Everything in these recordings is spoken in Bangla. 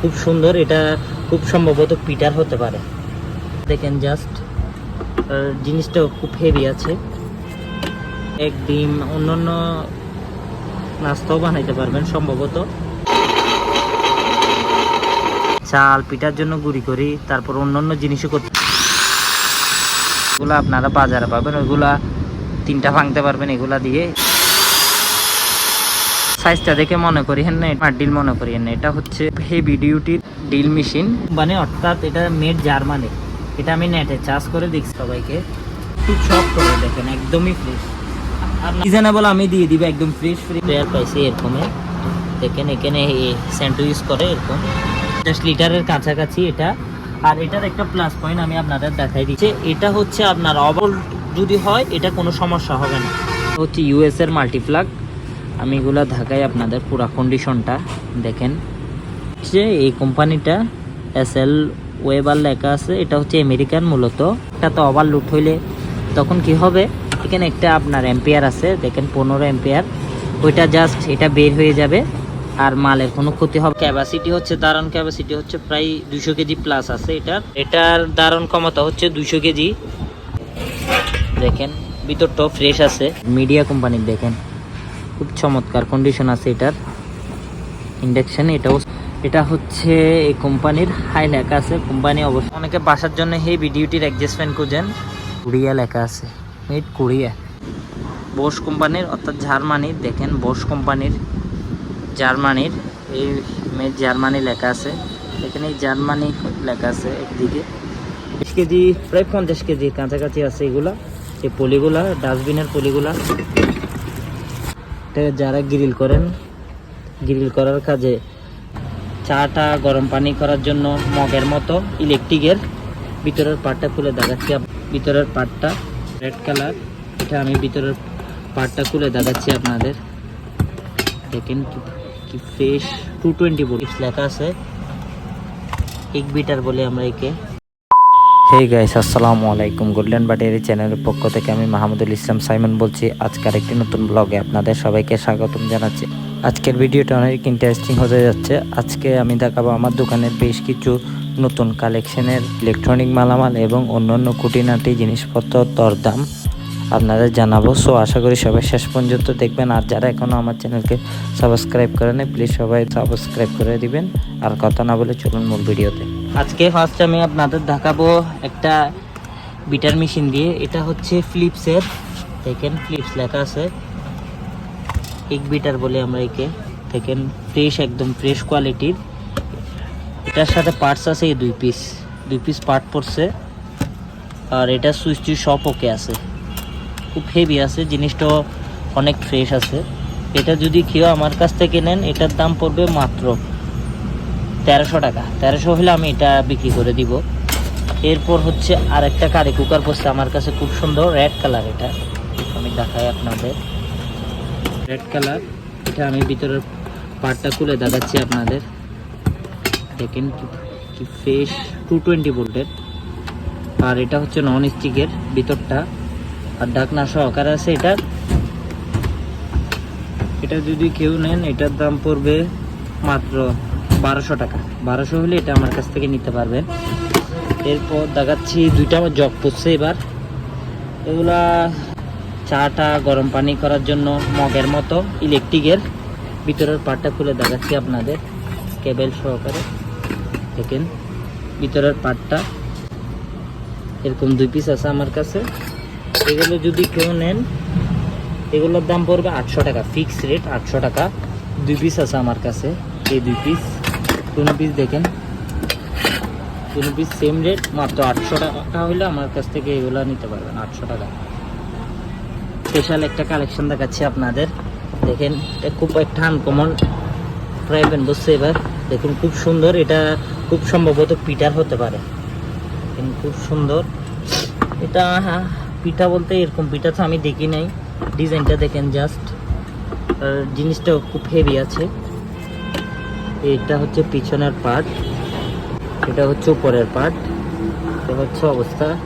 খুব সুন্দর, এটা খুব সম্ভবত পিটার হতে পারে। দেখেন জাস্ট জিনিসটা খুব হেভি আছে। এক ডিম, অন্যান্য নাস্তাও বানাইতে পারবেন সম্ভবত। চাল পিঠার জন্য গুঁড়ি করি, তারপর অন্যান্য জিনিসও করতে এগুলো আপনারা বাজারে পাবেন, ওইগুলা তিনটা ভাঙতে পারবেন এগুলা দিয়ে। সাইজটা দেখে মনে করি হ্যাঁ না, এটা ডিল মনে করি না, এটা হচ্ছে হেভি ডিউটির ডিল মেশিন মানে অর্থাৎ এটা মেড জার্মানি এটা আমি নেটে চার্জ করে দেখছি সবাইকে। খুব সফট করে দেখেন, একদমই ফ্রেশ রিজনেবল আমি দিয়ে দিব, একদম ফ্রেশ ফ্রি প্লেয়ার পাইছি এরকমে দেখেন, এখানে স্যান্ডু ইউজ করে এরকম। দশ লিটারের কাছাকাছি এটা। আর এটার একটা প্লাস পয়েন্ট আমি আপনাদের দেখাই দিচ্ছি। এটা হচ্ছে আপনার অবল যদি হয়, এটা কোনো সমস্যা হবে না। হচ্ছে ইউএস এর মাল্টিপ্লাগ আমি এগুলা ঢাকাই আপনাদের পুরা কন্ডিশনটা দেখেন। যে এই কোম্পানিটা এস এল ওয়েবার লেখা আছে, এটা হচ্ছে আমেরিকান মূলত। এটা তো ওভারলুট হইলে তখন কি হবে? এখানে একটা আপনার এম্পিয়ার আছে, দেখেন পনেরো এম্পিয়ার ওইটা জাস্ট এটা বের হয়ে যাবে, আর মালের কোনো ক্ষতি হবে ক্যাপাসিটি হচ্ছে দারণ ক্যাপাসিটি হচ্ছে প্রায় দুশো কেজি প্লাস আছে এটার। এটার দারণ ক্ষমতা হচ্ছে দুশো কেজি। দেখেন, ভিতরটাও ফ্রেশ আছে। মিডিয়া কোম্পানির দেখেন। খুব চমৎকার কন্ডিশন আছে এটার। ইন্ডাকশন এটাও এটা হচ্ছে এই কোম্পানির হাই লেখা আছে। কোম্পানি অবশ্যই অনেকে বাসার জন্য হেভি ডিউটির অ্যাডজাস্টমেন্ট খুঁজেন। কোরিয়া লেখা আছে। মেড কোরিয়া বোস কোম্পানির অর্থাৎ জার্মানির দেখেন বোস কোম্পানির জার্মানির এই মেড জার্মানি লেখা আছে। এখানে জার্মানি লেখা আছে একদিকে। বিশ কেজি, প্রায় পঞ্চাশ কেজি কাছাকাছি আছে এগুলা। এই পলিগুলা ডাস্টবিনের পলিগুলা। এটা যারা গ্রিল করেন গ্রিল করার কাজে চাটা গরম পানি করার জন্য মগের মতো ইলেকট্রিকের ভিতরের পার্টটা খুলে দেখাচ্ছি। ভিতরের পার্টটা রেড কালার এটা আমি ভিতরের পার্টটা খুলে দেখাচ্ছি আপনাদের। দেখেন কি- ফ্রেশ টু টোয়েন্টি লেখা আছে, এক বিটার বলে আমরা একে হেই গাইস আসসালামু আলাইকুম। গোল্ডেন বাটিয়ারি চ্যানেলের পক্ষ থেকে আমি মাহমুদুল ইসলাম সাইমন বলছি। আজকের একটি নতুন ব্লগে আপনাদের সবাইকে স্বাগতম জানাচ্ছি। আজকের ভিডিওটা অনেক ইন্টারেস্টিং হতে যাচ্ছে। আজকে আমি দেখাবো আমার দোকানের বেশ কিছু নতুন কালেকশনের ইলেকট্রনিক মালামাল এবং অন্যান্য খুঁটিনাটি জিনিসপত্র দরদাম আপনাদের জানাব। সো আশা করি সবাই শেষ পর্যন্ত দেখবেন। আর যারা এখনও আমার চ্যানেলকে সাবস্ক্রাইব করে নেই প্লিজ সবাই সাবস্ক্রাইব করে দিবেন। আর কথা না বলে চলুন মূল ভিডিওতে। আজকে ফার্স্ট আমি আপনাদের দেখাবো একটা বিটার মেশিন দিয়ে। এটা হচ্ছে ফ্লিপসের দেখেন ফ্লিপস লেখা আছে। এক বিটার বলে আমরা একে। দেখেন ফ্রেশ একদম ফ্রেশ কোয়ালিটির এটার সাথে পার্টস আছে এই দুই পিস দুই পিস পার্ট পড়ছে। আর এটা সুইচ টুইচ সব ওকে আছে। খুব হেভি আছে, জিনিসটা অনেক ফ্রেশ আছে। এটা যদি কেউ আমার কাছ থেকে নেন, এটার দাম পড়বে মাত্র তেরোশো টাকা। তেরোশো হলে আমি এটা বিক্রি করে দিব। এরপর হচ্ছে আর একটা কারি কুকার পড়ছে আমার কাছে, খুব সুন্দর রেড কালার এটা। আমি দেখাই আপনাদের। রেড কালার এটা আমি ভিতরের পার্টটা খুলে দেখাচ্ছি আপনাদের। দেখেন কি- ফ্রেশ টু টোয়েন্টি ভোল্টের আর এটা হচ্ছে নন স্টিকের ভিতরটা। আর ঢাকনা সহকারে আছে এটার এটা যদি কেউ নেন, এটার দাম পড়বে মাত্র বারোশো টাকা। বারোশো হলে এটা আমার কাছ থেকে নিতে পারবেন। এরপর দেখাচ্ছি দুইটা আমার জগ পড়ছে এবার। এগুলা চাটা গরম পানি করার জন্য মগের মতো ইলেকট্রিকের ভিতরের পাটটা খুলে দেখাচ্ছি আপনাদের কেবেল সহকারে। দেখেন, ভিতরের পাটটা এরকম দুই পিস আছে আমার কাছে। এগুলো যদি কেউ নেন, এগুলোর দাম পড়বে আটশো টাকা ফিক্স রেট আটশো টাকা। দুই পিস আছে আমার কাছে, এই দুই পিস কোনো পিস দেখেন। কোনো পিস সেম রেট মাত্র আটশো টাকা হলে আমার কাছ থেকে এগুলো নিতে পারবেন, আটশো টাকা। স্পেশাল একটা কালেকশন দেখাচ্ছি আপনাদের। দেখেন, এটা খুব একটা আনকমন প্রাইভেন বসছে এবার। দেখুন, খুব সুন্দর। এটা খুব সম্ভবত পিটার হতে পারে। খুব সুন্দর। এটা পিঠা বলতে এরকম পিঠা তো আমি দেখি নাই। ডিজাইনটা দেখেন জাস্ট জিনিসটাও খুব হেভি আছে। এটা হচ্ছে পিছনের পার্ট এটা হচ্ছে উপরের পার্ট এটা হচ্ছে অবস্থা।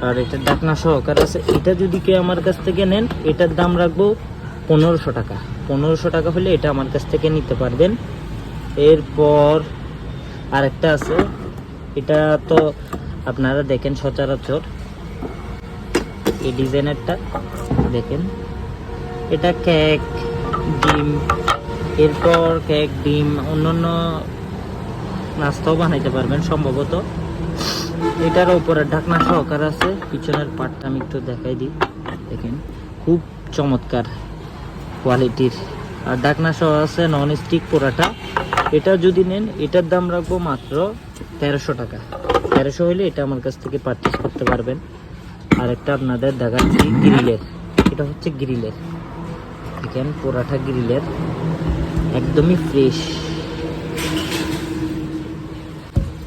আর এটা ডাকনা সহকার আছে। এটা যদি কেউ আমার কাছ থেকে নেন, এটার দাম রাখব পনেরোশো টাকা। পনেরোশো টাকা হলে এটা আমার কাছ থেকে নিতে পারবেন। এরপর আরেকটা আছে। এটা তো আপনারা দেখেন সচরাচর। এই ডিজাইনেরটা দেখেন। এটা কেক, ডিম এরপর কেক, ডিম, অন্যান্য নাস্তাও বানাইতে পারবেন সম্ভবত। এটার উপরে ঢাকনা সহকার আছে। পিছনের পার্টটা আমি একটু দেখাই দিই। দেখেন, খুব চমৎকার কোয়ালিটির। আর ঢাকনা সহ আছে নন স্টিক পোড়াটা। এটা যদি নেন, এটার দাম রাখব মাত্র তেরোশো টাকা। তেরোশো হলে এটা আমার কাছ থেকে পারচেস করতে পারবেন। আর একটা আপনাদের দেখাচ্ছি, গ্রিলের। এটা হচ্ছে গ্রিলের। দেখেন, পোড়াটা গ্রিলের। একদমই ফ্রেশ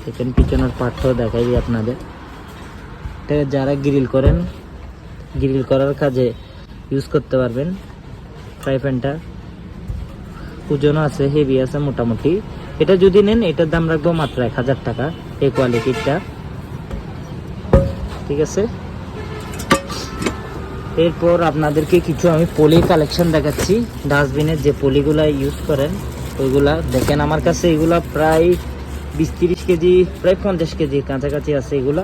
দেখেন পিছনের পার্টটাও দেখাই আপনাদের। এটা যারা গ্রিল করেন গ্রিল করার কাজে ইউজ করতে পারবেন। ফ্রাই প্যানটা ওজনও আছে হেভি আছে মোটামুটি। এটা যদি নেন, এটার দাম রাখব মাত্র এক হাজার টাকা। এই কোয়ালিটিরটা ঠিক আছে? এরপর আপনাদেরকে কিছু আমি পলি কালেকশন দেখাচ্ছি। ডাস্টবিনের যে পলিগুলা ইউজ করেন, ওইগুলা দেখেন আমার কাছে, এগুলা প্রায় বিশ তিরিশ কেজি, প্রায় পঞ্চাশ কেজি কাছাকাছি আছে এগুলা।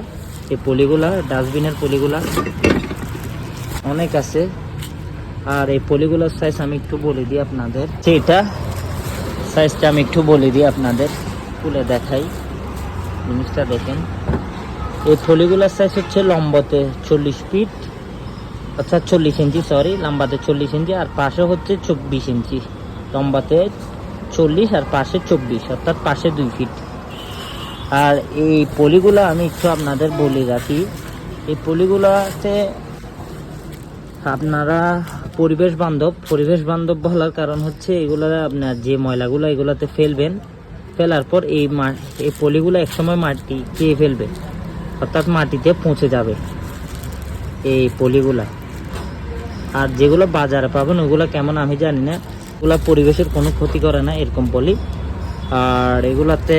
এই পলিগুলা ডাস্টবিনের পলিগুলা অনেক আছে। আর এই পলিগুলোর সাইজ আমি একটু বলে দিই আপনাদের। সেটা সাইজটা আমি একটু বলে দিই আপনাদের তুলে দেখাই। জিনিসটা দেখেন। এই পলিগুলার সাইজ হচ্ছে লম্বতে চল্লিশ ফিট অর্থাৎ চল্লিশ ইঞ্চি সরি লম্বাতে চল্লিশ ইঞ্চি আর পাশে হচ্ছে চব্বিশ ইঞ্চি। লম্বাতে চল্লিশ আর পাশে চব্বিশ, অর্থাৎ পাশে দুই ফিট আর এই পলিগুলো আমি একটু আপনাদের বলে রাখি। এই পলিগুলোতে আপনারা পরিবেশ বান্ধব পরিবেশ বান্ধব বলার কারণ হচ্ছে এগুলো আপনার যে ময়লাগুলো এগুলোতে ফেলবেন, ফেলার পর এই এই পলিগুলো একসময় মাটি খেয়ে ফেলবে, অর্থাৎ মাটিতে পৌঁছে যাবে এই পলিগুলা। আর যেগুলো বাজারে পাবেন, ওগুলো কেমন আমি জানি না। ওগুলো পরিবেশের কোনো ক্ষতি করে না, এরকম বলি। আর এগুলাতে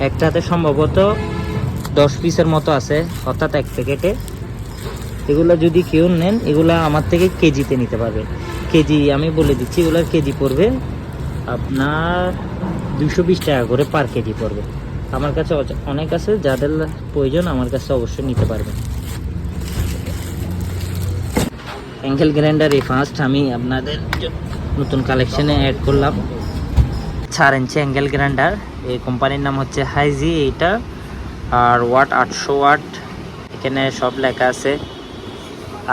একটাতে সম্ভবত দশ পিসের মতো আছে, অর্থাৎ এক প্যাকেটে। এগুলো যদি কেউ নেন, এগুলো আমার থেকে কেজিতে নিতে পারবে। কেজি, আমি বলে দিচ্ছি, এগুলোর কেজি পড়বে আপনার দুশো বিশ টাকা করে পার কেজি পড়বে। আমার কাছে অনেক আছে, যাদের প্রয়োজন আমার কাছে অবশ্যই নিতে পারবেন। অ্যাঙ্গেল গ্রাইন্ডার এই ফার্স্ট আমি আপনাদের নতুন কালেকশনে অ্যাড করলাম। চার ইঞ্চি অ্যাঙ্গেল গ্রাইন্ডার এই কোম্পানির নাম হচ্ছে হাইজি এইটা। আর ওয়াট আটশো ওয়াট এখানে সব লেখা আছে।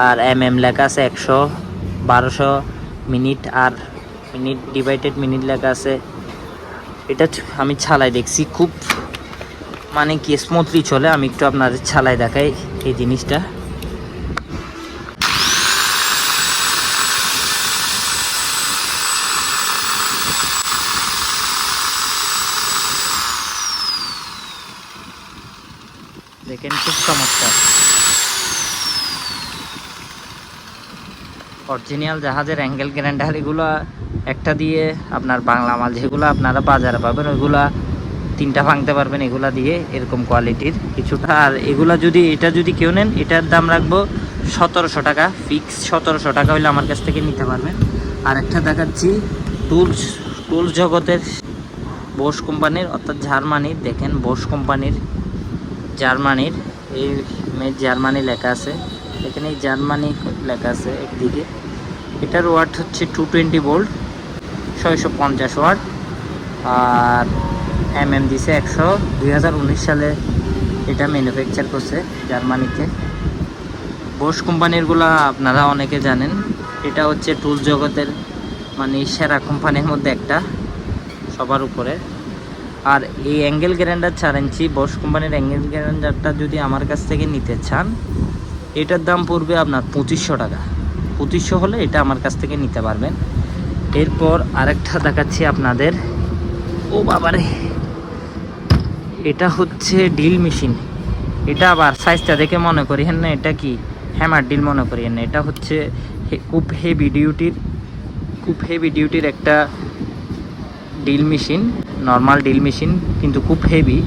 আর এম এম লেখা আছে একশো, বারোশো মিনিট আর মিনিট ডিভাইডেড মিনিট লেখা আছে। এটা আমি ছালাই দেখছি, খুব মানে কি স্মুথলি চলে। আমি একটু আপনাদের ছালাই দেখাই এই জিনিসটা দেখেন খুব চমৎকার অরিজিনাল জাহাজের অ্যাঙ্গেল গ্রাইন্ডার এগুলো একটা দিয়ে আপনার বাংলা মাল যেগুলো আপনারা বাজারে পাবেন, ওইগুলা তিনটা ভাঙতে পারবেন, এগুলা দিয়ে এরকম কোয়ালিটির কিছুটা। আর এগুলা যদি, এটা যদি কেউ নেন, এটার দাম রাখব সতেরোশো টাকা ফিক্স সতেরোশো টাকা হলে আমার কাছ থেকে নিতে পারবেন। আর একটা দেখাচ্ছি টুলস টুলস জগতের বোস কোম্পানির, অর্থাৎ জার্মানির দেখেন বোস কোম্পানির জার্মানির, এই জার্মানি লেখা আছে। এখানে জার্মানি লেখা আছে একদিকে। এটার ওয়াট হচ্ছে টু টোয়েন্টি ভোল্ট ছয়শো পঞ্চাশ ওয়াট আর এম এম দিছে একশো, দুই সালে এটা ম্যানুফ্যাকচার করছে জার্মানিতে। বোস কোম্পানিরগুলো আপনারা অনেকে জানেন, এটা হচ্ছে টুল জগতের মানে সেরা কোম্পানির মধ্যে একটা, সবার উপরে। আর এই অ্যাঙ্গেল গ্যারেন্ডার চার ইঞ্চি বস কোম্পানির অ্যাঙ্গেল গ্যারেন্ডারটা যদি আমার কাছ থেকে নিতে চান, এটার দাম পড়বে আপনার পঁচিশশো টাকা। পঁচিশশো হলে এটা আমার কাছ থেকে নিতে পারবেন। এরপর আরেকটা দেখাচ্ছি আপনাদের। ও বাবারে, এটা হচ্ছে ডিল মেশিন। এটা আবার সাইজটা দেখে মনে করি হ্যাঁ না, এটা কি? হ্যামার ডিল মনে করি না, এটা হচ্ছে খুব হেভি ডিউটির খুব হেভি ডিউটির একটা drill machine normal drill machine, কিন্তু খুব হেভি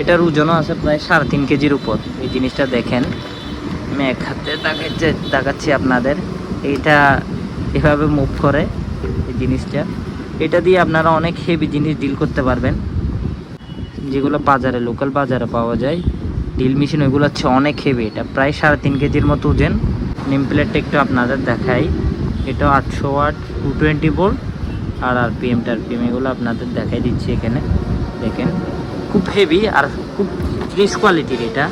এটার ওজনও আছে প্রায় সাড়ে তিন কেজির উপর। এই জিনিসটা দেখেন। আমি এক হাতে দেখাচ্ছি আপনাদের। এইটা এভাবে মুভ করে এই জিনিসটা। এটা দিয়ে আপনারা অনেক হেভি জিনিস ডিল করতে পারবেন। যেগুলো বাজারে লোকাল বাজারে পাওয়া যায়। ডিল মেশিন ওইগুলো হচ্ছে অনেক হেভি এটা প্রায় সাড়ে তিন কেজির মতো ওজন। নেম প্লেটটা একটু আপনাদের দেখাই। এটা আটশো ওয়াট টু টোয়েন্টি ভোল্ট আর আর পিএম টার পিএম এগুলো আপনাদের দেখাই দিচ্ছি এখানে। দেখেন, খুব হেভি আর খুব ফ্রেশ কোয়ালিটির এটা।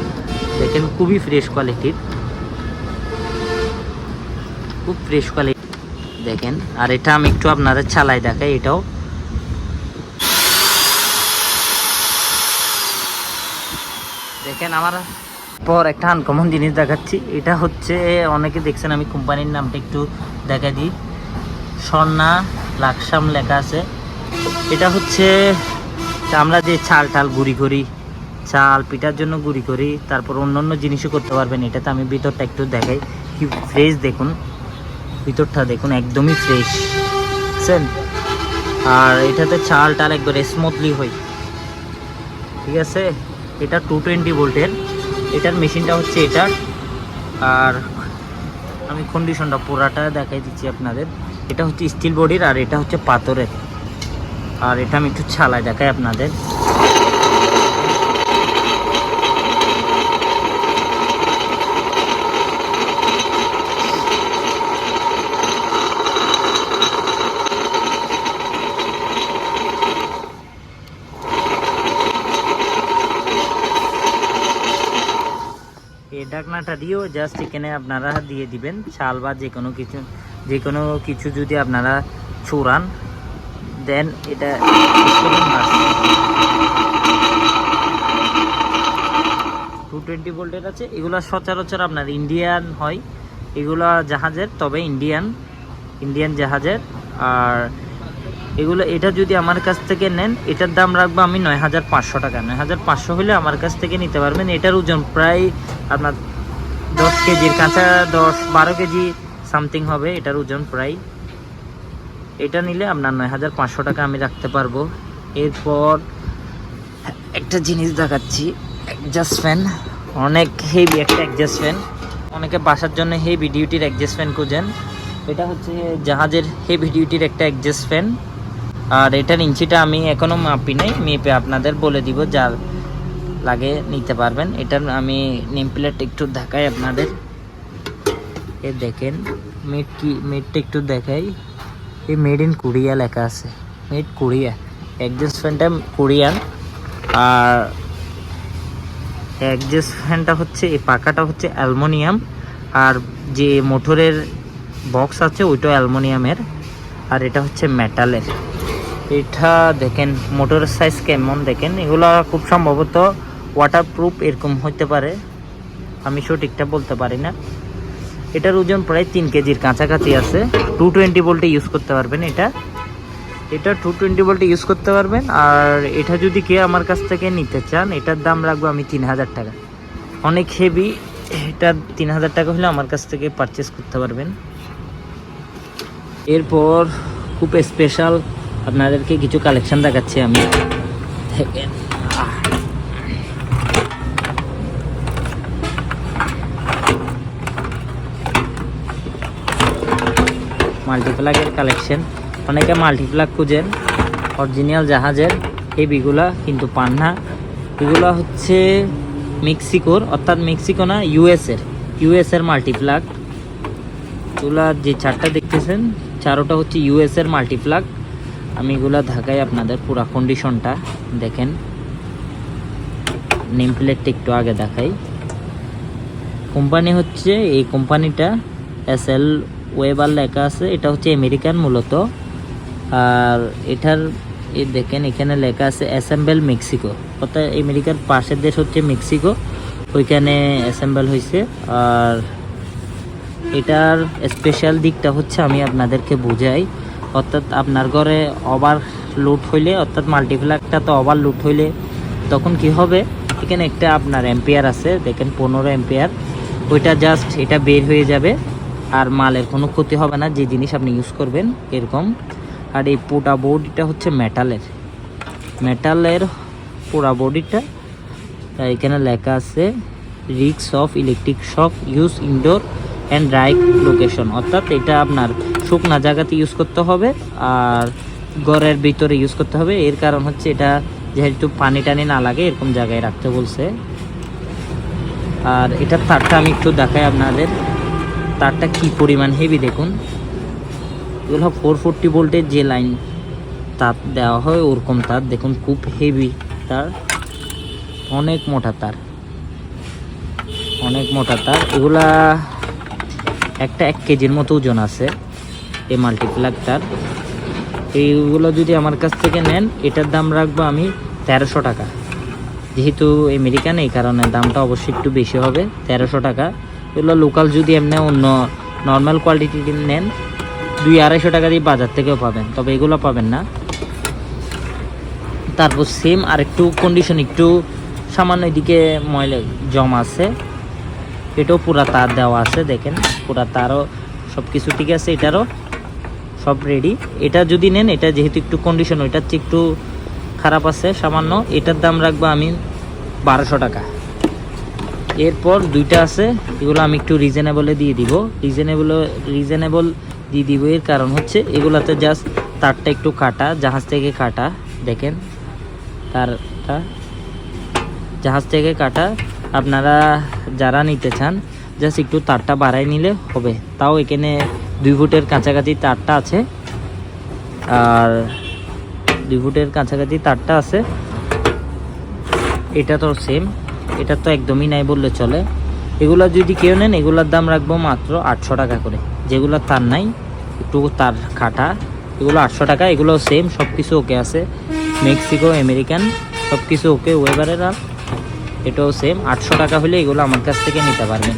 দেখেন, খুবই ফ্রেশ কোয়ালিটির খুব ফ্রেশ কোয়ালিটি দেখেন, আর এটা আমি একটু আপনাদের চালাই দেখাই, এটাও। দেখেন, আমার পর একটা আনকমন জিনিস দেখাচ্ছি। এটা হচ্ছে, অনেকে দেখছেন আমি কোম্পানির নামটা একটু দেখা দিই। স্বর্ণা লাকসাম লেখা আছে। এটা হচ্ছে, আমরা যে চাল টাল গুঁড়ি করি, চাল পিঠার জন্য গুঁড়ি করি, তারপর অন্য অন্য জিনিসও করতে পারবেন। এটাতে আমি ভিতরটা একটু দেখাই। কি ফ্রেশ দেখুন। ভিতরটা দেখুন, একদমই ফ্রেশ বুঝছেন? আর এটাতে চাল টাল একবারে স্মুথলি হয়। ঠিক আছে? এটা টু টোয়েন্টি ভোল্টের এটার মেশিনটা হচ্ছে এটার। আর আমি কন্ডিশনটা পুরাটা দেখাই দিচ্ছি আপনাদের। এটা হচ্ছে স্টিল বডির আর এটা হচ্ছে পাথরের। আর এটা আমি একটু ছালায় দেখাই আপনাদের। এই ডাকনাটা দিয়েও জাস্ট এখানে আপনারা দিয়ে দিবেন, চাল বা যে কোনো কিছু, যে কোনো কিছু যদি আপনারা চুরান দেন এটা টু টোয়েন্টি ভোল্টের আছে, এগুলো সচরাচর আপনার ইন্ডিয়ান হয়, এগুলো জাহাজের, তবে ইন্ডিয়ান ইন্ডিয়ান জাহাজের, আর এগুলো, এটা যদি আমার কাছ থেকে নেন, এটার দাম রাখব আমি নয় হাজার পাঁচশো টাকা, নয় হাজার পাঁচশো হলে আমার কাছ থেকে নিতে পারবেন, এটার ওজন প্রায় আপনার দশ কেজির কাঁচা দশ বারো কেজি সামথিং হবে, এটার ওজন প্রায়। এটা নিলে আপনার নয় হাজার পাঁচশো টাকা আমি রাখতে পারব। এরপর একটা জিনিস দেখাচ্ছি অ্যাডজাস্ট ফ্যান অনেক হেভি একটা অ্যাডজাস্ট ফ্যান অনেকে বাসার জন্য হেভি ডিউটির অ্যাডজাস্ট ফ্যান খুঁজেন। এটা হচ্ছে জাহাজের হেভি ডিউটির একটা অ্যাডজাস্ট ফ্যান আর এটার ইঞ্চিটা আমি এখনও মাপি নাই, মেপে আপনাদের বলে দিব যা লাগে, নিতে পারবেন। এটার আমি নেম প্লেট একটু দেখাই আপনাদের। এ দেখেন মেড কি মেডটা একটু দেখাই। এই মেড ইন কোরিয়া লেখা আছে। মেড কোরিয়া অ্যাডজাস্ট ফ্যানটা কোরিয়ান আর অ্যাডজাস্ট ফ্যানটা হচ্ছে, এই পাকাটা হচ্ছে অ্যালমোনিয়াম। আর যে মোটরের বক্স আছে, ওইটা অ্যালমোনিয়ামের। আর এটা হচ্ছে মেটালের এটা দেখেন, মোটরের সাইজ কেমন দেখেন? এগুলো খুব সম্ভবত ওয়াটারপ্রুফ এরকম হতে পারে। আমি সঠিকটা বলতে পারি না। এটার ওজন প্রায় তিন কেজির কাছাকাছি আছে। টু টোয়েন্টি ভোল্টে ইউজ করতে পারবেন এটা। এটা টু টোয়েন্টি ভোল্টে ইউজ করতে পারবেন। আর এটা যদি কেউ আমার কাছ থেকে নিতে চান, এটার দাম রাখব আমি তিন হাজার টাকা। অনেক হেভি এটা তিন হাজার টাকা হলে আমার কাছ থেকে পারচেস করতে পারবেন। এরপর খুব স্পেশাল আপনাদেরকে কিছু কালেকশন দেখাচ্ছি আমি। দেখেন। মাল্টিপ্লাগের কালেকশন অনেকে মাল্টিপ্লাগ খুঁজেন অরিজিনাল জাহাজের বিগুলা কিন্তু পান না। এগুলো হচ্ছে মেক্সিকোর, অর্থাৎ মেক্সিকো না, ইউএসের। ইউএসের মাল্টিপ্লাগ এগুলা যে চারটা দেখতেছেন চারোটা হচ্ছে ইউএসের মাল্টিপ্লাগ আমি এগুলা ঢাকাই আপনাদের পুরা কন্ডিশনটা দেখেন। নেম প্লেটটা একটু আগে দেখাই। কোম্পানি হচ্ছে, এই কোম্পানিটা এস এল ওয়েবার লেখা আছে, এটা হচ্ছে আমেরিকান মূলত। আর এটার, এই দেখেন, এখানে লেখা আছে, অ্যাসেম্বল মেক্সিকো। অর্থাৎ আমেরিকার পাশের দেশ হচ্ছে মেক্সিকো, ওইখানে অ্যাসেম্বল হয়েছে। আর এটার স্পেশাল দিকটা হচ্ছে, আমি আপনাদেরকে বুঝাই। অর্থাৎ আপনার ঘরে ওভার লুট হইলে, অর্থাৎ মাল্টিপ্লাকটা তো ওভার লুট হইলে, তখন কি হবে? এখানে একটা আপনার এম্পিয়ার আছে, দেখেন, পনেরো এম্পিয়ার ওইটা জাস্ট এটা বের হয়ে যাবে। আর মালের কোনো ক্ষতি হবে না, যে জিনিস আপনি ইউজ করবেন এরকম। আর এই পোটা বডিটা হচ্ছে মেটালের মেটালের পোড়া বডিটা এখানে লেখা আছে রিক্স of electric shock use indoor and dry location অর্থাৎ এটা আপনার শুকনা জায়গাতে ইউজ করতে হবে আর ঘরের ভিতরে ইউজ করতে হবে। এর কারণ হচ্ছে এটা যেহেতু পানি টানি না লাগে, এরকম জায়গায় রাখতে বলছে। আর এটার তারটা আমি একটু দেখাই আপনাদের। তারটা কি পরিমাণ হেভি দেখুন। এগুলো ফোর ফোরটি ভোল্টের যে লাইন তার দেওয়া হয়, ওরকম তার। দেখুন, খুব হেভি তার। অনেক মোটা তার। অনেক মোটা তার। এগুলা একটা এক কেজির মতো ওজন আছে, এই মাল্টিপ্লাগ তার। এইগুলো যদি আমার কাছ থেকে নেন, এটার দাম রাখব আমি তেরোশো টাকা। যেহেতু আমেরিকান, এই কারণে দামটা অবশ্যই একটু বেশি হবে, তেরোশো টাকা। এগুলো লোকাল যদি এমনি অন্য নর্মাল কোয়ালিটি নেন, দুই আড়াইশো টাকা দিয়ে বাজার থেকেও পাবেন, তবে এগুলো পাবেন না। তারপর সেম আর একটু কন্ডিশন একটু সামান্য এদিকে ময়লা জমা আছে। এটাও পুরা তার দেওয়া আছে, দেখেন, পুরা তারও সব কিছু ঠিক আছে, এটারও সব রেডি এটা যদি নেন, এটা যেহেতু একটু কন্ডিশন ওইটার চেয়ে একটু খারাপ আছে, সামান্য এটার দাম রাখব আমি বারোশো টাকা। এরপর দুইটা আছে, এগুলো আমি একটু রিজনেবলে দিয়ে দিব। রিজনেবল রিজনেবল দিয়ে দিব এর কারণ হচ্ছে, এগুলাতে জাস্ট তারটা একটু কাটা, জাহাজ থেকে কাটা, দেখেন। তারটা জাহাজ থেকে কাটা, আপনারা যারা নিতে চান জাস্ট একটু তারটা বাড়াই নিলে হবে। তাও এখানে দুই ফুটের কাছাকাছি তারটা আছে। আর দুই ফুটের কাছাকাছি তারটা আছে। এটা তো সেম এটা তো একদমই নাই বললে চলে। এগুলো যদি কেউ নেন, এগুলোর দাম রাখব মাত্র আটশো টাকা করে। যেগুলো তার নাই, একটু তার কাটা এগুলো আটশো টাকা, এগুলো সেম সব কিছু ওকে আছে। মেক্সিকো আমেরিকান সব কিছু ওকে ওয়েবারের আর। এটাও সেম আটশো টাকা হলে এগুলো আমার কাছ থেকে নিতে পারবেন।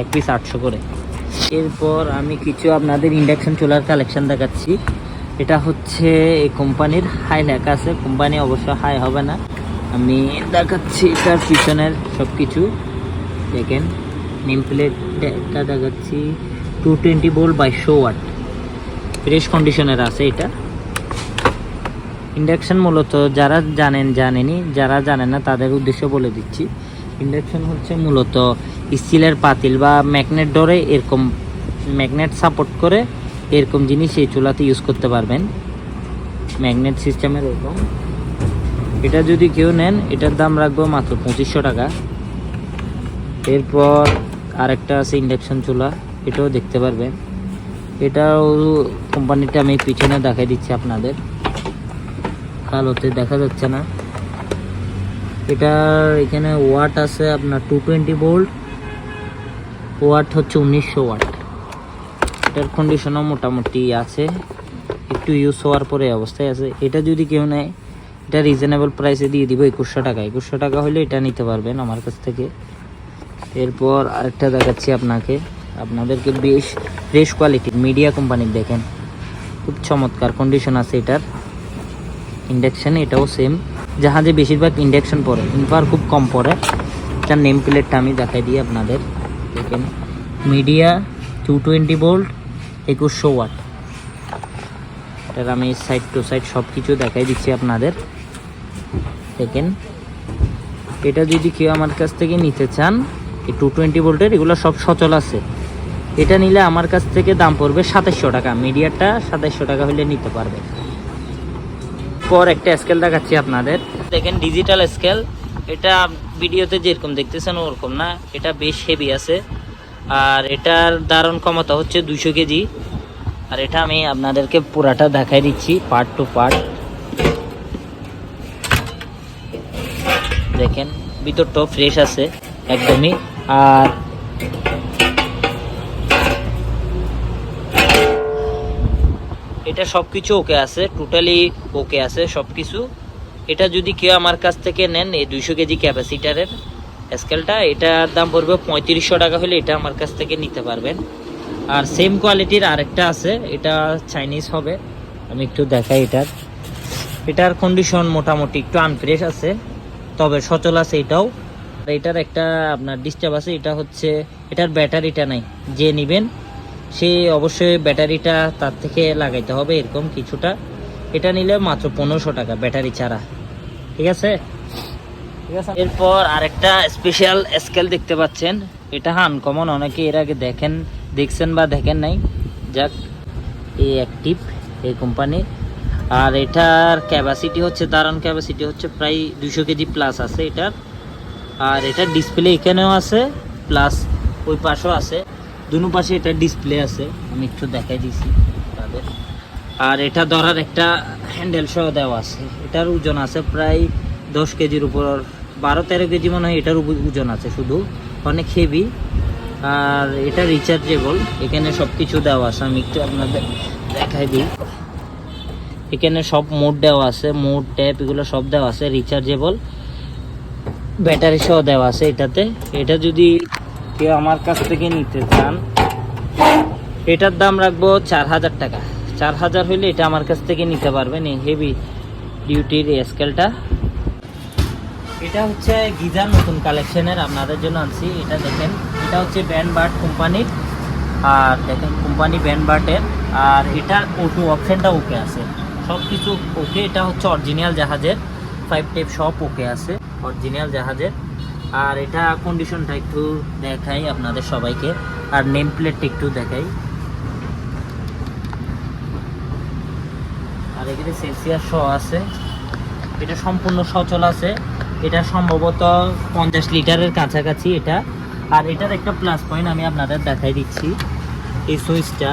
এক পিস আটশো করে। এরপর আমি কিছু আপনাদের ইন্ডাকশন চুলার কালেকশন দেখাচ্ছি। এটা হচ্ছে এই কোম্পানির হাই লেখা আছে। কোম্পানি অবশ্য হাই হবে না। আমি দেখাচ্ছি এটার পিছনের সব কিছু দেখেন নেম প্লেটটা দেখাচ্ছি। টু টোয়েন্টি বোল্ট বাইশশো ওয়াট ফ্রেশ কন্ডিশনের আছে এটা। ইন্ডাকশন মূলত যারা জানেন, জানেনি, যারা জানেন না, তাদের উদ্দেশ্য বলে দিচ্ছি। ইন্ডাকশন হচ্ছে মূলত স্টিলের পাতিল বা ম্যাগনেট ডোরে এরকম ম্যাগনেট সাপোর্ট করে এরকম জিনিস এই চুলাতে ইউজ করতে পারবেন। ম্যাগনেট সিস্টেমের এরকম। এটা যদি কেউ নেন, এটার দাম রাখব মাত্র পঁচিশশো টাকা। এরপর আরেকটা আছে ইন্ডাকশান চুলা, এটাও দেখতে পারবেন। এটাও কোম্পানিটা আমি পিছনে দেখাই দিচ্ছি আপনাদের। কালোতে দেখা যাচ্ছে না। এটার এখানে ওয়াট আছে আপনার টু টোয়েন্টি ভোল্ট ওয়াট হচ্ছে উনিশশো ওয়াট। এটার কন্ডিশনও মোটামুটি আছে। একটু ইউজ হওয়ার পরে অবস্থায় আছে। এটা যদি কেউ নেয় এটা রিজনেবল প্রাইসে দিয়ে দিব একুশশো টাকা। একুশশো টাকা হলে এটা নিতে পারবেন আমার কাছ থেকে। এরপর আরেকটা দেখাচ্ছি আপনাকে। আপনাদেরকে বেশ ফ্রেশ কোয়ালিটির মিডিয়া কোম্পানির দেখেন। খুব চমৎকার কন্ডিশন আছে এটার। ইন্ডাকশান এটাও সেম জাহাজে বেশিরভাগ ইন্ডাকশন পড়ে ইনফার খুব কম পড়ে যার নেম প্লেটটা আমি দেখাই দিই আপনাদের। দেখেন মিডিয়া টু টোয়েন্টি ভোল্ট একুশশো ওয়াট এটার আমি সাইড টু সাইড সব কিছু দেখাই দিচ্ছি আপনাদের। দেখেন এটা যদি কেউ আমার কাছ থেকে নিতে চান, এই টু টোয়েন্টি ভোল্টের, এগুলো সব সচল আছে। এটা নিলে আমার কাছ থেকে দাম পড়বে সাতাশশো টাকা। মিডিয়ারটা সাতাশশো টাকা হলে নিতে পারবে। পর একটা স্কেল দেখাচ্ছি আপনাদের। দেখেন ডিজিটাল স্কেল এটা ভিডিওতে যেরকম দেখতেছেন, ওরকম না। এটা বেশ হেভি আছে। আর এটার দারুণ ক্ষমতা হচ্ছে দুইশো কেজি। আর এটা আমি আপনাদেরকে পুরাটা দেখাই দিচ্ছি পার্ট টু পার্ট দেখেন, ভিতরটাও ফ্রেশ আছে, একদমই। আর এটা সব কিছু ওকে আছে টোটালি ওকে আছে সব কিছু এটা যদি কেউ আমার কাছ থেকে নেন, এই দুইশো কেজি ক্যাপাসিটারের স্কেলটা, এটার দাম পড়বে পঁয়ত্রিশশো টাকা হলে এটা আমার কাছ থেকে নিতে পারবেন। আর সেম কোয়ালিটির আরেকটা আছে, এটা চাইনিজ হবে। আমি একটু দেখাই এটার। এটার কন্ডিশন মোটামুটি একটু আনফ্রেশ আছে। তবে সচল আছে এটাও। এটার একটা আপনার ডিস্টার্ব আছে এটা হচ্ছে এটার ব্যাটারিটা নাই। যে নেবেন সে অবশ্যই ব্যাটারিটা তার থেকে লাগাইতে হবে এরকম কিছুটা। এটা নিলে মাত্র পনেরোশো টাকা ব্যাটারি ছাড়া। ঠিক আছে? ঠিক আছে। এরপর আরেকটা স্পেশাল স্কেল দেখতে পাচ্ছেন। এটা আনকমন অনেকে এর আগে দেখেন দেখছেন বা দেখেন নাই। যাক এই অ্যাক্টিভ এই কোম্পানি আর এটার ক্যাপাসিটি হচ্ছে, দারুণ ক্যাপাসিটি হচ্ছে প্রায় দুশো কেজি প্লাস আছে এটার। আর এটার ডিসপ্লে এখানেও আছে প্লাস ওই পাশেও আছে। দুনো পাশে এটা ডিসপ্লে আছে, আমি একটু দেখাই দিছি তাদের আর এটা ধরার একটা হ্যান্ডেল সহ দেওয়া আছে। এটার ওজন আছে প্রায় দশ কেজির উপর বারো তেরো কেজি মনে হয় এটার ওজন আছে শুধু, অনেক হেভি আর এটা রিচার্জেবল এখানে সব কিছু দেওয়া আছে, আমি একটু আপনাদের দেখাই দিই। এখানে সব মোড দেওয়া আছে, মোড, ট্যাপ এগুলো সব দেওয়া আছে রিচার্জেবল ব্যাটারি সহ দেওয়া আছে এটাতে। এটা যদি কেউ আমার কাছ থেকে নিতে চান, এটার দাম রাখব চার হাজার টাকা। চার হাজার হইলে এটা আমার কাছ থেকে নিতে পারবেন এই হেভি ডিউটির স্কেলটা এটা হচ্ছে গিজার নতুন কালেকশনের আপনাদের জন্য আনছি। এটা দেখেন, এটা হচ্ছে ব্যান্ড বার্ড কোম্পানির আর দেখেন কোম্পানি ব্যান্ড বার্ডের আর এটার অটো অপশনটা ওকে আছে। সব কিছু ওকে, এটা হচ্ছে অরিজিনাল জাহাজের ফাইভ টেপ সব ওকে আছে অরিজিনাল জাহাজের। আর এটা কন্ডিশনটা একটু দেখাই আপনাদের সবাইকে, আর নেম প্লেটটা একটু দেখাই। আর এখানে সেলসিয়াস শো আছে। এটা সম্পূর্ণ সচল আছে। এটা সম্ভবত পঞ্চাশ লিটারের কাছাকাছি এটা। আর এটার একটা প্লাস পয়েন্ট আমি আপনাদের দেখাই দিচ্ছি। এই সুইচটা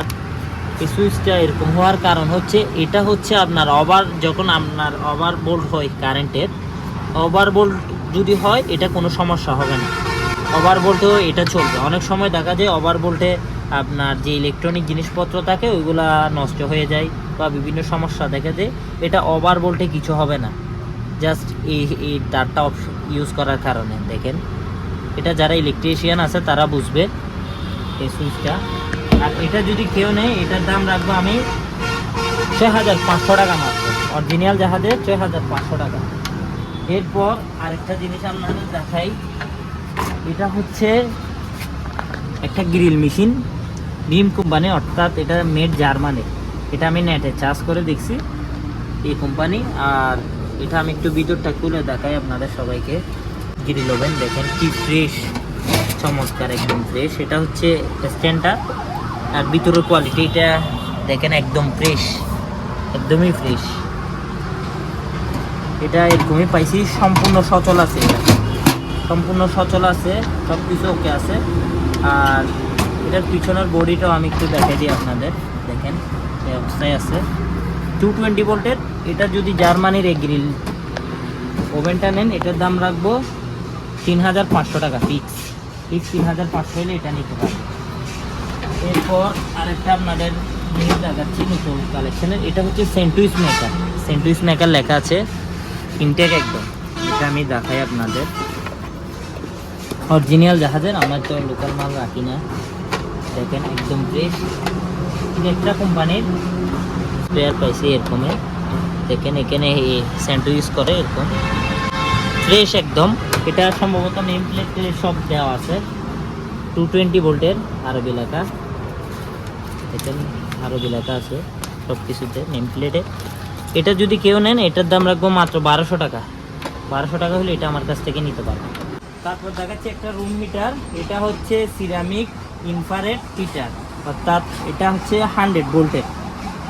এই সুইচটা এরকম হওয়ার কারণ হচ্ছে, এটা হচ্ছে আপনার ওভার যখন আপনার ওভার বোল্ট হয় কারেন্টের ওভার বোল্ট যদি হয়, এটা কোনো সমস্যা হবে না। ওভার বোল্টেও এটা চলবে। অনেক সময় দেখা যায় ওভার বোল্টে আপনার যে ইলেকট্রনিক জিনিসপত্র থাকে, ওইগুলা নষ্ট হয়ে যায় বা বিভিন্ন সমস্যা দেখা যায় এটা ওভার বোল্টে কিছু হবে না। জাস্ট এই এই তারটা ইউজ করার কারণে, দেখেন। এটা যারা ইলেকট্রিশিয়ান আছে, তারা বুঝবে এই সুইচটা। আর এটা যদি কেউ নেয়, এটার দাম রাখব আমি ছয় হাজার পাঁচশো টাকা মাত্র। অরিজিনাল জাহাজে ছয় হাজার পাঁচশো টাকা। এরপর আরেকটা জিনিস আপনাদের দেখাই। এটা হচ্ছে একটা গ্রিল মেশিন ভীম কোম্পানি, অর্থাৎ এটা মেড জার্মানি। এটা আমি নেটে চার্জ করে দেখছি এই কোম্পানি। আর এটা আমি একটু ভিতরটা খুলে দেখাই আপনাদের সবাইকে। গ্রিল ওভেন দেখেন কি ফ্রেশ চমৎকার একদম ফ্রেশ এটা হচ্ছে স্ট্যান্ডটা আর ভিতরের কোয়ালিটিটা দেখেন একদম ফ্রেশ একদমই ফ্রেশ এটা এরকমই পাইছি, সম্পূর্ণ সচল আছে সম্পূর্ণ সচল আছে সব কিছু ওকে আছে। আর এটার পিছনের বডিটাও আমি একটু দেখাই দিই আপনাদের। দেখেন অবস্থায় আছে। টু টোয়েন্টি ভোল্টের এটা যদি জার্মানির এই গ্রিল ওভেনটা নেন, এটার দাম রাখব তিন হাজার পাঁচশো টাকা ফিক্স ফিক্স তিন হাজার পাঁচশো এটা নিতে পারবে এরপর আরেকটা আপনাদের জিনিস দেখাচ্ছি নতুন কালেকশনের এটা হচ্ছে সেন্টুইস মেকার সেন্টুইস মেকার লেখা আছে ইনটেক একদম। এটা আমি দেখাই আপনাদের। অরিজিনাল জাহাজের, আমার তো লোকাল মাল রাখি না। দেখেন, একদম ফ্রেশ একটা কোম্পানির স্পেয়ার পাইছি এরকমের দেখেন, এখানে ইউজ করে এরকম। ফ্রেশ একদম। এটা সম্ভবত নেম প্লেট সব দেওয়া আছে। টু টোয়েন্টি ভোল্টের আরবি লেখা। দেখেন আরবি লেখা আছে সব কিছুতে নেম প্লেটে। এটা যদি কেউ নেন, এটার দাম রাখব মাত্র বারোশো টাকা। বারোশো টাকা হলে এটা আমার কাছ থেকে নিতে পারবে তারপর দেখাচ্ছি একটা রুম হিটার এটা হচ্ছে সিরামিক ইনফারেট হিটার অর্থাৎ এটা হচ্ছে হান্ড্রেড ভোল্টের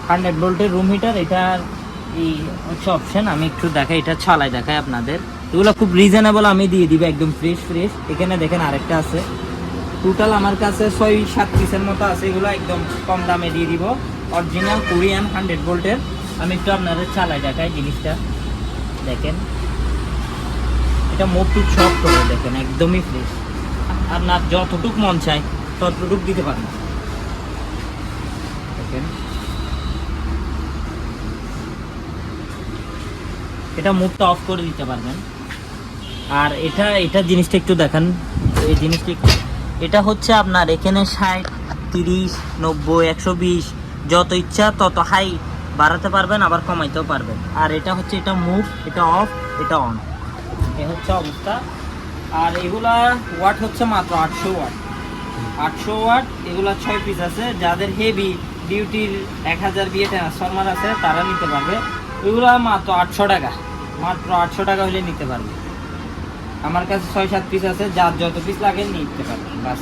হান্ড্রেড ভোল্টের রুম হিটার এটার এই হচ্ছে অপশন আমি একটু দেখাই, এটা ছালাই দেখাই আপনাদের। এগুলো খুব রিজনেবল আমি দিয়ে দিবে, একদম ফ্রেশ ফ্রেশ এখানে দেখেন আরেকটা আছে। টোটাল আমার কাছে ছয় সাত পিসের মতো আছে, এগুলো একদম কম দামে দিয়ে দিব। অরিজিনাল কোরিয়ান হান্ড্রেড ভোল্টের আমি একটু আপনাদের চালাই দেখাই জিনিসটা। দেখেন। এটা মোটুক সব করে দেখেন, একদমই ফ্রেশ আপনার যতটুক মন চায়, ততটুক দিতে পারেন। দেখেন। এটা মুখটা অফ করে দিতে পারবেন। আর এটা এটা জিনিসটা একটু দেখান। এই জিনিসটা একটু এটা হচ্ছে আপনার এখানে ষাট, তিরিশ, নব্বই, একশো বিশ, যত ইচ্ছা তত হাই। বাড়াতে পারবেন, আবার কমাইতেও পারবেন। আর এটা হচ্ছে, এটা মুভ এটা অফ এটা অন এ হচ্ছে অবস্থা। আর এগুলা ওয়াট হচ্ছে মাত্র আটশো ওয়াট আটশো ওয়াট এগুলা ছয় পিস আছে। যাদের হেভি ডিউটির এক হাজার বিয়ে ট্রান্সফরমার আছে, তারা নিতে পারবে। এগুলা মাত্র আটশো টাকা। মাত্র আটশো টাকা হলে নিতে পারবে। আমার কাছে ছয় সাত পিস আছে যার যত পিস লাগে নিতে পারবেন বাস।